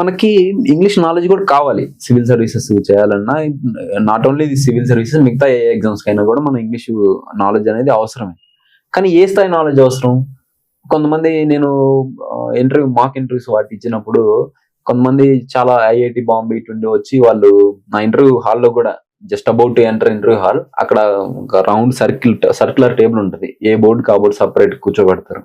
మనకి English knowledge కూడా కావాలి. సివిల్ సర్వీసెస్ చేయాలన్నా నాట్ ఓన్లీ సివిల్ సర్వీసెస్ మిగతా ఏ ఎగ్జామ్స్ కైనా కూడా మన ఇంగ్లీష్ నాలెడ్జ్ అనేది అవసరమే. కానీ ఏ స్థాయి నాలెడ్జ్ అవసరం? కొంతమంది నేను ఇంటర్వ్యూ మాక్ ఇంటర్వ్యూస్ వాటి ఇచ్చినప్పుడు కొంతమంది చాలా ఐఐటి బాంబే ఇటువంటి వచ్చి వాళ్ళు నా ఇంటర్వ్యూ హాల్లో కూడా just about enter interview hall అక్కడ ఒక రౌండ్ సర్కిల్ సర్క్యులర్ టేబుల్ ఉంటుంది. ఏ బోర్డు కా బోర్డు సపరేట్ కూర్చోబెడతారు.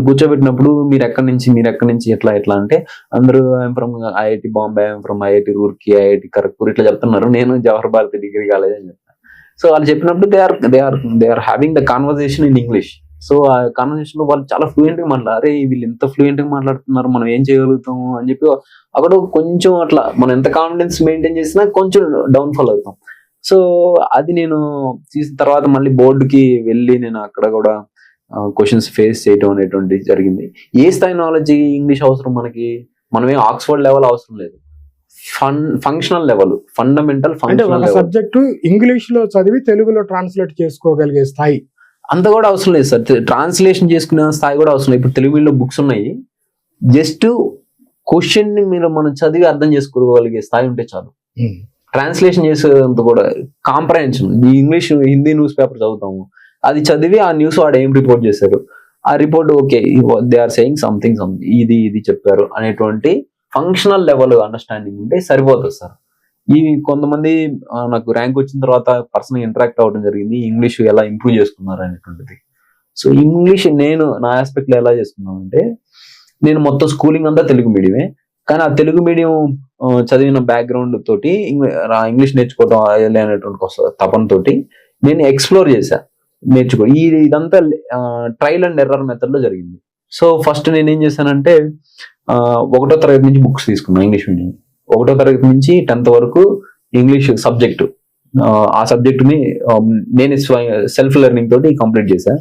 కూర్చోబెట్టినప్పుడు మీరు ఎక్కడి నుంచి మీరు ఎక్కడి నుంచి ఎట్లా ఎట్లా అంటే అందరూ I'm from IIT Bombay I'm from IIT Roorkee IIT Kharagpur ఇట్లా చెప్తున్నారు. నేను జవహర్ భారతి డిగ్రీ కాలేజ్ అని చెప్తాను. సో వాళ్ళు చెప్పినప్పుడు they are they are they are having the conversation in English so ఆ కాన్వర్జేషన్లో వాళ్ళు చాలా ఫ్లూయెంట్గా మాట్లాడారు. అరే వీళ్ళు ఎంత ఫ్లూయెంట్గా మాట్లాడుతున్నారు మనం ఏం చేయగలుగుతాము? అని చెప్పి అక్కడ కొంచెం అట్లా మనం ఎంత కాన్ఫిడెన్స్ మెయింటైన్ చేసినా కొంచెం డౌన్ ఫాల్ అవుతాం. సో అది నేను తీసిన తర్వాత మళ్ళీ బోర్డుకి వెళ్ళి నేను అక్కడ కూడా క్వశ్చన్స్ ఫేస్ చేయడం అనేటువంటి జరిగింది. ఏ స్థాయి నాలెడ్జ్ ఇంగ్లీష్ అవసరం మనకి? మనమే ఆక్స్ఫర్డ్ లెవెల్ అవసరం లేదు. Fun functional level fundamental functional subject ఇంగ్లీష్లో చదివి తెలుగులో ట్రాన్స్లేట్ చేసుకోగలిగే స్థాయి. అంత కూడా అవసరం లేదు సార్. ట్రాన్స్లేషన్ చేసుకునే స్థాయి కూడా అవసరం లేదు. ఇప్పుడు తెలుగు మీడియంలో బుక్స్ ఉన్నాయి. జస్ట్ క్వశ్చన్ని మీరు మనం చదివి అర్థం చేసుకోగలిగే స్థాయి ఉంటే చాలు. ట్రాన్స్లేషన్ చేసేంత కూడా comprehension English Hindi news paper చదువుతాము. అది చదివి ఆ న్యూస్ వాడు ఏం రిపోర్ట్ చేశారు ఆ report okay they are saying something something ఇది ఇది చెప్పారు అనేటువంటి ఫంక్షనల్ లెవెల్ అండర్స్టాండింగ్ ఉంటే సరిపోతుంది సార్. ఈ కొంతమంది నాకు ర్యాంక్ వచ్చిన తర్వాత పర్సనల్ ఇంటరాక్ట్ అవ్వడం జరిగింది ఇంగ్లీష్ ఎలా ఇంప్రూవ్ చేసుకున్నారు అనేటువంటిది. సో ఇంగ్లీష్ నేను నా ఆస్పెక్ట్లో ఎలా చేసుకున్నాను అంటే నేను మొత్తం స్కూలింగ్ అంతా తెలుగు మీడియమే కానీ ఆ తెలుగు మీడియం చదివిన బ్యాక్గ్రౌండ్ తోటి ఇంగ్లీష్ నేర్చుకోవడం అనేటువంటి తపనతోటి నేను ఎక్స్ప్లోర్ చేశాను నేర్చుకో ఈ ఇదంతా ట్రయల్ అండ్ ఎర్రర్ మెథడ్లో జరిగింది. సో ఫస్ట్ నేను ఏం చేశానంటే ఒకటో తరగతి నుంచి బుక్స్ తీసుకున్నాను ఇంగ్లీష్ మీడియం ఒకటో తరగతి నుంచి టెన్త్ వరకు ఇంగ్లీష్ సబ్జెక్టు ఆ సబ్జెక్టుని నేను సెల్ఫ్ లెర్నింగ్ తోటి కంప్లీట్ చేశాను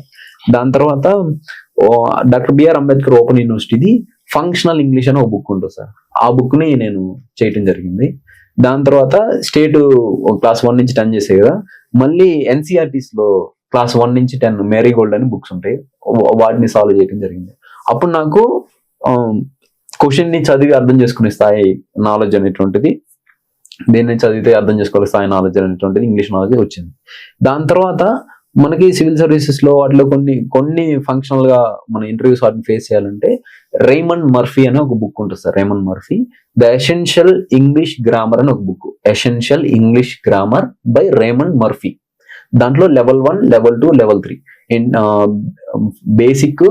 దాని తర్వాత డాక్టర్ బిఆర్ అంబేద్కర్ ఓపెన్ యూనివర్సిటీది ఫంక్షనల్ ఇంగ్లీష్ అని ఒక బుక్ ఉంటుంది సార్. ఆ బుక్ని నేను చేయటం జరిగింది. దాని తర్వాత స్టేట్ క్లాస్ వన్ నుంచి టెన్ చేసే కదా. మళ్ళీ ఎన్సీఆర్టీస్లో క్లాస్ వన్ నుంచి టెన్ మేరీ గోల్డ్ అని బుక్స్ ఉంటాయి. వాటిని సాల్వ్ చేయడం జరిగింది. అప్పుడు నాకు క్వశ్చన్ని చదివి అర్థం చేసుకునే స్థాయి నాలెడ్జ్ అనేటువంటిది దేన్ని చదివితే అర్థం చేసుకోవాలి స్థాయి నాలెడ్జ్ అనేటువంటిది ఇంగ్లీష్ నాలెడ్జ్ వచ్చింది. దాని తర్వాత మనకి సివిల్ సర్వీసెస్లో వాటిలో కొన్ని కొన్ని ఫంక్షనల్గా మన ఇంటర్వ్యూస్ వాటిని ఫేస్ చేయాలంటే రేమండ్ మర్ఫీ అనే ఒక బుక్ ఉంటుంది sir Raymond Murphy. The essential English grammar అని ఒక book. Essential English grammar by Raymond Murphy. దాంట్లో level one level two level three basic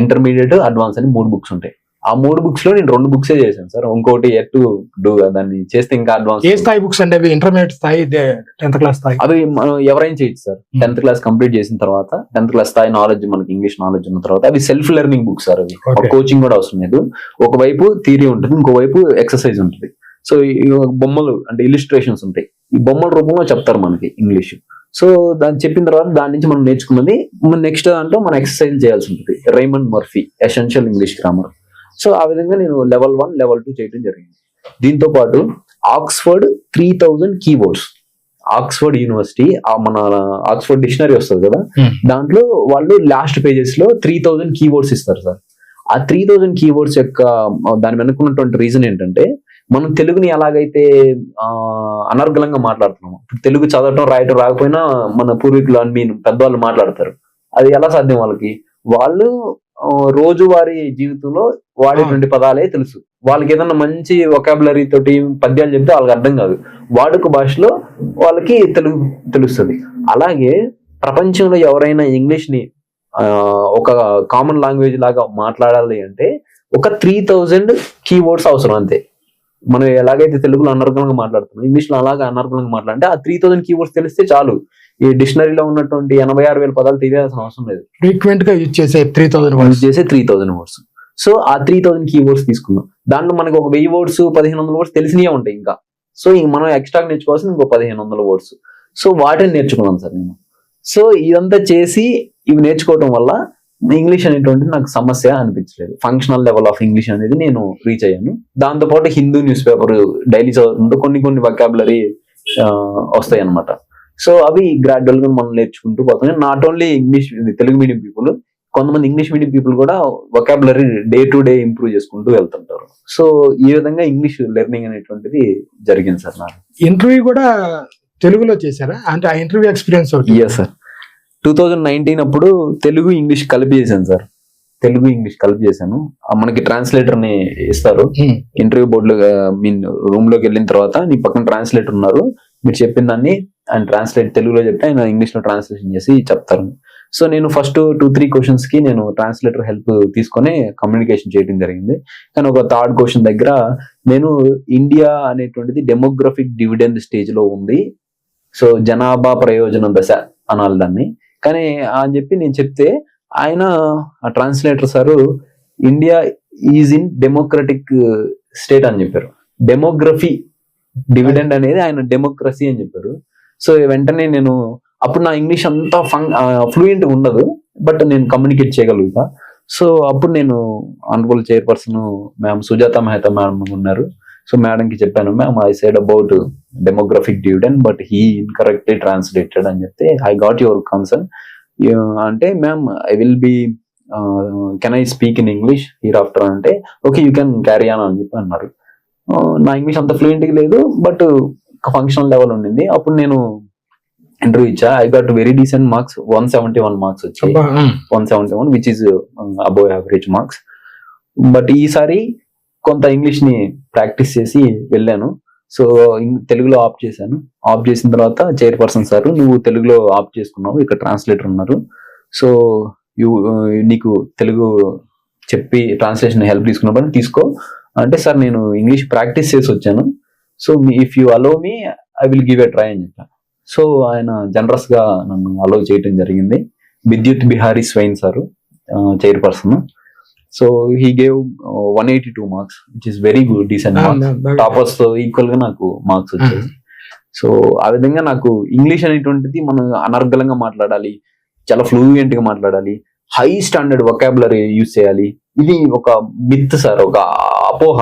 intermediate advance అని మూడు బుక్స్ ఉంటాయి. ఆ మూడు బుక్స్లో నేను రెండు బుక్సే చేశాను సార్. ఇంకోటి ఎట్ టు డూ దాన్ని చేస్తే ఇంకా అడ్వాన్స్ ఏ స్థాయి బుక్స్ అంటే అవి ఇంటర్మీడియట్ స్థాయి టెన్త్ క్లాస్ స్థాయి? అవి మనం ఎవరైనా చేయొచ్చు సార్. టెన్త్ క్లాస్ కంప్లీట్ చేసిన తర్వాత టెన్త్ క్లాస్ స్థాయి నాలెడ్జ్ మనకి ఇంగ్లీష్ నాలెడ్జ్ ఉన్న తర్వాత అవి సెల్ఫ్ లెర్నింగ్ బుక్స్ సార్ అవి. కోచింగ్ కూడా అవసరం లేదు. ఒకవైపు థియరీ ఉంటుంది ఇంకోవైపు ఎక్సర్సైజ్ ఉంటుంది. సో ఈ బొమ్మలు అంటే ఇలిస్ట్రేషన్స్ ఉంటాయి. ఈ బొమ్మల రూపంలో చెప్తారు మనకి ఇంగ్లీష్ సో దాన్ని చెప్పిన తర్వాత దాని నుంచి మనం నేర్చుకున్నది నెక్స్ట్ దాంట్లో మనం ఎక్సర్సైజ్ చేయాల్సి ఉంటుంది. Raymond Murphy essential English grammar so ఆ విధంగా నేను లెవెల్ వన్ లెవెల్ టూ చేయడం జరిగింది. దీంతో పాటు Oxford three thousand keyboards Oxford university ఆ మన ఆక్స్ఫర్డ్ డిక్షనరీ వస్తుంది కదా? Hmm. దాంట్లో వాళ్ళు లాస్ట్ పేజెస్లో త్రీ థౌజండ్ కీబోర్డ్స్ ఇస్తారు సార్. ఆ త్రీ థౌజండ్ కీబోర్డ్స్ యొక్క దాని వెనుకున్నటువంటి రీజన్ ఏంటంటే మనం తెలుగుని ఎలాగైతే ఆ, అనర్గళంగా మాట్లాడుతున్నాము ఇప్పుడు తెలుగు చదవటం రాయటం రాకపోయినా మన పూర్వీకులు అని మీన్ పెద్దవాళ్ళు మాట్లాడతారు. అది ఎలా సాధ్యం వాళ్ళకి? వాళ్ళు రోజువారీ జీవితంలో వాడేటువంటి పదాలే తెలుసు. వాళ్ళకి ఏదన్నా మంచి ఒకాబులరీ తోటి పద్యాలు చెప్తే వాళ్ళకి అర్థం కాదు. వాడుక భాషలో వాళ్ళకి తెలుగు తెలుస్తుంది. అలాగే ప్రపంచంలో ఎవరైనా ఇంగ్లీష్ని ఆ, ఒక కామన్ లాంగ్వేజ్ లాగా మాట్లాడాలి అంటే ఒక త్రీ థౌజండ్ కీవర్డ్స్ అవసరం అంతే. మనం ఎలాగైతే తెలుగులో అనర్గళంగా మాట్లాడుతున్నాం ఇంగ్లీష్లో అలాగే అనర్గళంగా మాట్లాడంటే ఆ త్రీ థౌసండ్ కీవర్డ్స్ తెలిస్తే చాలు. ఈ డిక్షనరీలో ఉన్నటువంటి ఎనభై ఆరు వేల పదాలు తెలియాల్సిన అవసరం లేదు. ఫ్రీక్వెంట్గా యూజ్ చేసే త్రీ థౌసండ్ యూజ్ చేసే త్రీ థౌసండ్ వర్డ్స్ సో ఆ త్రీ థౌసండ్ కీవర్డ్స్ తీసుకున్నాం దాంట్లో మనకు ఒక వెయ్యి వర్డ్స్ పదిహేను వందల వర్డ్స్ తెలిసినవే ఉంటాయి ఇంకా. సో ఇంక మనం ఎక్స్ట్రా నేర్చుకోవాల్సిన ఇంకో పదిహేను వందల వర్డ్స్ సో వాటిని నేర్చుకున్నాను సార్ నేను. సో ఇదంతా చేసి ఇవి నేర్చుకోవడం వల్ల ఇంగ్లీష్ అనేటువంటిది నాకు సమస్య అనిపించలేదు. ఫంక్షనల్ లెవెల్ ఆఫ్ ఇంగ్లీష్ అనేది నేను రీచ్ అయ్యాను. దాంతోపాటు హిందూ న్యూస్ పేపర్ డైలీ చదువుతుంటే కొన్ని కొన్ని వకాబులరీ వస్తాయి అనమాట సో అవి గ్రాడ్యువల్గా మనం నేర్చుకుంటూ పోతాం. Not only English Telugu medium people కొంతమంది ఇంగ్లీష్ మీడియం పీపుల్ కూడా vocabulary day to day improve చేసుకుంటూ వెళ్తుంటారు. సో ఈ విధంగా ఇంగ్లీష్ లెర్నింగ్ అనేటువంటిది జరిగింది సార్ నాకు. ఇంటర్వ్యూ కూడా తెలుగులో చేశారా? అంటే ఆ interview experience yes sir two thousand nineteen అప్పుడు తెలుగు ఇంగ్లీష్ కలిపి చేశాను సార్. తెలుగు ఇంగ్లీష్ కలిపి చేశాను. మనకి ట్రాన్స్లేటర్ని ఇస్తారు. ఉమ్, ఇంటర్వ్యూ బోర్డులో మీన్ రూమ్లోకి వెళ్ళిన తర్వాత నీ పక్కన ట్రాన్స్లేటర్ ఉన్నారు. మీరు చెప్పిన దాన్ని ఆయన ట్రాన్స్లేట్ తెలుగులో చెప్తే ఆయన ఇంగ్లీష్లో ట్రాన్స్లేషన్ చేసి చెప్తారు. సో నేను ఫస్ట్ టూ త్రీ క్వశ్చన్స్కి నేను ట్రాన్స్లేటర్ హెల్ప్ తీసుకొని కమ్యూనికేషన్ చేయడం జరిగింది. కానీ ఒక థర్డ్ క్వశ్చన్ దగ్గర నేను ఇండియా అనేటువంటిది డెమోగ్రఫిక్ డివిడెండ్ స్టేజ్లో ఉంది. సో జనాభా ప్రయోజన దశ అనాలి దాన్ని. కానీ అని చెప్పి నేను చెప్తే ఆయన ఆ translator sir India is in democratic state అని చెప్పారు. డెమోగ్రఫీ డివిడెండ్ అనేది ఆయన డెమోక్రసీ అని చెప్పారు. సో వెంటనే నేను అప్పుడు నా ఇంగ్లీష్ అంతా ఫంక్ ఫ్లూయెంట్ ఉండదు బట్ నేను కమ్యూనికేట్ చేయగలుగుతా. సో అప్పుడు నేను honourable chairperson ma'am Sujata Mehta ma'am ఉన్నారు. సో మేడం కి చెప్పాను ma'am I said about demographic dividend but he incorrectly translated అని చెప్తే ఐ గాట్ యువర్ కన్సర్న్ అంటే ma'am I will be can I speak in English hereafter అంటే okay you can carry on అని చెప్పి అన్నారు. నా ఇంగ్లీష్ అంత ఫ్లూయెంట్ లేదు బట్ ఫంక్షనల్ లెవెల్ ఉండింది. అప్పుడు నేను ఇంటర్వ్యూ ఇచ్చా. I got very decent marks one seventy one marks వచ్చాయి one seventy one which is above average marks but ఈసారి కొంత ఇంగ్లీష్ని ప్రాక్టీస్ చేసి వెళ్ళాను. సో తెలుగులో ఆప్ చేశాను. ఆప్ చేసిన తర్వాత చైర్పర్సన్ సార్ నువ్వు తెలుగులో ఆప్ చేసుకున్నావు ఇక్కడ ట్రాన్స్లేటర్ ఉన్నారు. సో యు నీకు తెలుగు చెప్పి ట్రాన్స్లేషన్ హెల్ప్ తీసుకున్నప్పుడు తీసుకో. అంటే సార్ నేను ఇంగ్లీష్ ప్రాక్టీస్ చేసి వచ్చాను. So if you allow me I will give a try అని చెప్పాను సో ఆయన జనరస్గా నన్ను అలో చేయటం జరిగింది. Vidyut Bihari Swain sir chairperson. So he gave one eighty two marks which is very good decent marks టాపర్స్తో ఈక్వల్గా నాకు మార్క్స్ వచ్చాయి సో ఆ విధంగా నాకు ఇంగ్లీష్ అనేటువంటిది మనం అనర్గళంగా మాట్లాడాలి చాలా ఫ్లూయెంట్గా మాట్లాడాలి హై స్టాండర్డ్ వొకాబులరీ యూజ్ చేయాలి. ఇది ఒక మిత్ సార్ ఒక అపోహ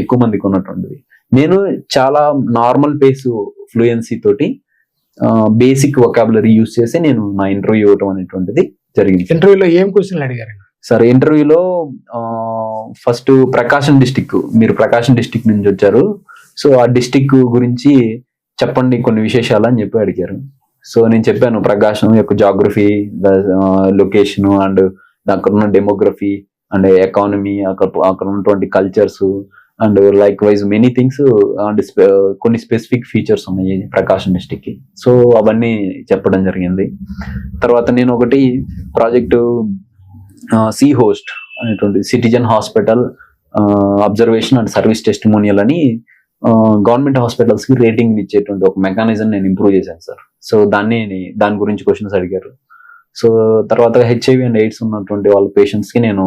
ఎక్కువ మందికి ఉన్నటువంటిది. నేను చాలా నార్మల్ పేస్ ఫ్లూయెన్సీ తోటి బేసిక్ వొకాబులరీ యూజ్ చేసి నేను నా ఇంటర్వ్యూ ఇవ్వటం అనేటువంటిది జరిగింది. ఇంటర్వ్యూలో ఏం క్వశ్చన్లు అడిగారు సార్ ఇంటర్వ్యూలో ఫస్ట్ ప్రకాశం డిస్టిక్ మీరు ప్రకాశం డిస్టిక్ నుంచి వచ్చారు. సో ఆ డిస్టిక్ గురించి చెప్పండి కొన్ని విశేషాలు అని చెప్పి అడిగారు. సో నేను చెప్పాను ప్రకాశం యొక్క జాగ్రఫీ లొకేషన్ అండ్ అక్కడ ఉన్న డెమోగ్రఫీ అండ్ ఎకానమీ అక్కడ అక్కడ ఉన్నటువంటి cultures and likewise many things and కొన్ని స్పెసిఫిక్ ఫీచర్స్ ఉన్నాయి ప్రకాశం డిస్టిక్కి. సో అవన్నీ చెప్పడం జరిగింది. తర్వాత నేను ఒకటి ప్రాజెక్టు సి హోస్ట్ అనేటువంటి citizen hospital observation and service testimonial అని గవర్నమెంట్ హాస్పిటల్స్కి రేటింగ్ ఇచ్చేటువంటి ఒక మెకానిజం నేను ఇంప్రూవ్ చేశాను సార్ సో దాన్ని దాని గురించి క్వశ్చన్స్ అడిగారు. సో తర్వాత హెచ్ఐవి అండ్ ఎయిడ్స్ ఉన్నటువంటి వాళ్ళ పేషెంట్స్కి నేను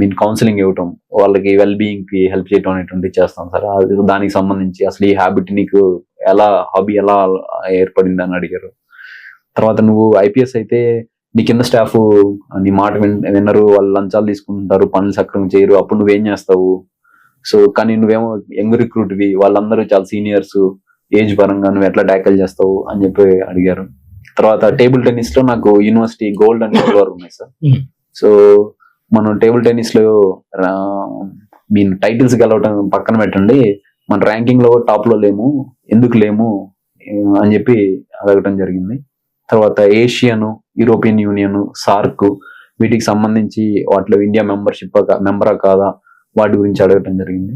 మీన్ కౌన్సిలింగ్ ఇవ్వటం వాళ్ళకి వెల్ బీయింగ్కి హెల్ప్ చేయటం అనేటువంటి చేస్తాను సార్ దానికి సంబంధించి అసలు ఈ హ్యాబిట్ నీకు ఎలా హాబీ ఎలా ఏర్పడింది అని అడిగారు. తర్వాత నువ్వు ఐపీఎస్ అయితే నీ కింద స్టాఫ్ నీ మాట విన్ విన్నరు వాళ్ళు లంచాలు తీసుకుంటారు పనులు సక్రమంగా చేయరు అప్పుడు నువ్వేం చేస్తావు? సో కానీ నువ్వేమో యంగ్ రిక్రూట్వి వాళ్ళందరూ చాలా సీనియర్స్ ఏజ్ పరంగా నువ్వు ఎట్లా ట్యాకిల్ చేస్తావు అని చెప్పి అడిగారు. తర్వాత టేబుల్ టెన్నిస్లో నాకు యూనివర్సిటీ గోల్డ్ అండ్ సిల్వర్ ఉన్నాయి సార్. సో మనం టేబుల్ టెన్నిస్లో మీన్ టైటిల్స్ గెలవటం పక్కన పెట్టండి మన ర్యాంకింగ్లో టాప్లో లేము ఎందుకు లేము అని చెప్పి అడగటం జరిగింది. తర్వాత ఏషియన్ యూరోపియన్ యూనియన్ సార్క్ వీటికి సంబంధించి వాటిలో ఇండియా మెంబర్షిప్ మెంబరా కాదా? వాటి గురించి అడగటం జరిగింది.